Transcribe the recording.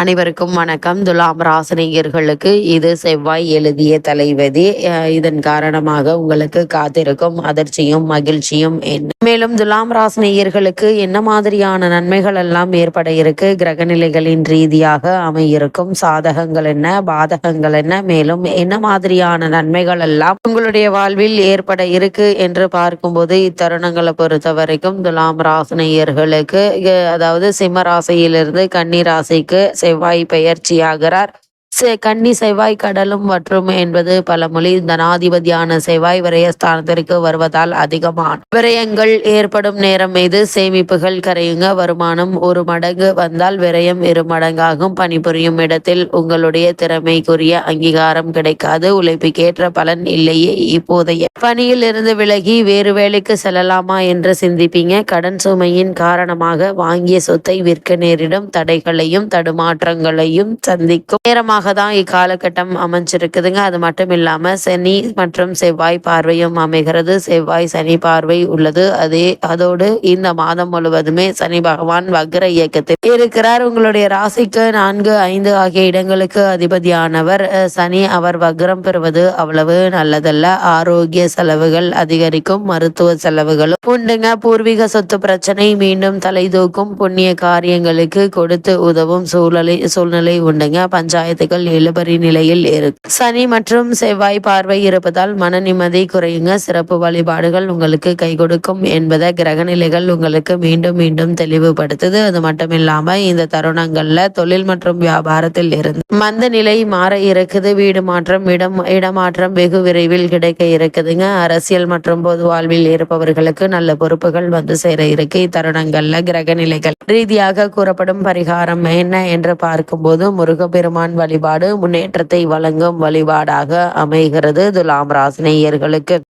அனைவருக்கும் வணக்கம். துலாம் ராசினியர்களுக்கு இது செவ்வாய் எழுதிய தலைவதி. இதன் காரணமாக உங்களுக்கு காத்திருக்கும் அதிர்ச்சியும் மகிழ்ச்சியும் என்ன. மேலும் துலாம் ராசினியர்களுக்கு என்ன மாதிரியான நன்மைகள் எல்லாம் ஏற்பட இருக்கு? கிரகநிலைகளின் ரீதியாக அமையிருக்கும் சாதகங்கள் என்ன? பாதகங்கள் என்ன? மேலும் என்ன மாதிரியான நன்மைகள் எல்லாம் உங்களுடைய வாழ்வில் ஏற்பட இருக்கு என்று பார்க்கும்போது இத்தருணங்களை பொறுத்த வரைக்கும் துலாம் ராசினியர்களுக்கு அதாவது சிம்ம ராசியிலிருந்து கன்னி ராசிக்கு செவ்வாய் பெயர்ச்சியாகிறார் செ- கன்னி செவ்வாய் கடலும் மற்றும் என்பது பழமொழி. தனாதிபதியான செவ்வாய் விரயஸ்தானத்திற்கு வருவதால் அதிகமான. விரயங்கள் ஏற்படும் நேரம் மீது சேமிப்புகள் கரையுங்க. வருமானம் ஒரு மடங்கு வந்தால் விரயம் இரு மடங்காகும். பணிபுரியும் இடத்தில் உங்களுடைய திறமைக்குரிய அங்கீகாரம் கிடைக்காது. உழைப்புக்கேற்ற பலன் இல்லையே இப்போதைய. பணியில் இருந்து விலகி வேறு வேலைக்கு செல்லலாமா என்று சிந்திப்பீங்க. கடன் சுமையின் காரணமாக வாங்கிய சொத்தை விற்க நேரிடும். தடைகளையும் தடுமாற்றங்களையும் சந்திக்கும். நேரமாக தான் இக்காலகட்டம் அமைஞ்சிருக்குதுங்க. அது மட்டும் இல்லாமல் சனி மற்றும் செவ்வாய் பார்வையும் அமைகிறது. செவ்வாய் சனி பார்வை உள்ளது. அதே அதோடு இந்த மாதம் முழுவதுமே சனி பகவான் வக்ர இயக்கத்தில் இருக்கிறார். உங்களுடைய ராசிக்கு நான்கு ஐந்து ஆகிய இடங்களுக்கு அதிபதியானவர். சனி அவர் வக்ரம் பெறுவது அவ்வளவு நல்லதல்ல. ஆரோக்கிய செலவுகள் அதிகரிக்கும். மருத்துவ செலவுகளும் உண்டுங்க. பூர்வீக சொத்து பிரச்சனை மீண்டும் தலை தூக்கும். புண்ணிய காரியங்களுக்கு கொடுத்து உதவும் சூழலை சூழ்நிலை உண்டுங்க. பஞ்சாயத்துகள் இழுபறி நிலையில் இருக்கு சனி மற்றும் செவ்வாய் பார்வை இருப்பதால் மன நிம்மதி குறையுங்க. சிறப்பு வழிபாடுகள் உங்களுக்கு கை கொடுக்கும் என்பதை கிரகநிலைகள் உங்களுக்கு மீண்டும் மீண்டும் தெளிவுபடுத்துது. அது மட்டும் இல்லாம இந்த தருணங்கள்ல தொழில் மற்றும் வியாபாரத்தில் இருந்து மந்த நிலை மாற இருக்குது. வீடு மாற்றம் இடம் இடமாற்றம் வெகு விரைவில் கிடைக்க இருக்குதுங்க. அரசியல் மற்றும் பொது வாழ்வில் இருப்பவர்களுக்கு நல்ல பொறுப்புகள் வந்து சேர இருக்கு. இத்தருணங்கள்ல கிரக நிலைகள் ரீதியாக கூறப்படும் பரிகாரம் என்ன என்று பார்க்கும்போது முருகப்பெருமான் வழிபாடு முன்னேற்றத்தை வழங்கும் வழிபாடாக அமைகிறது துலாம் ராசினியர்களுக்கு.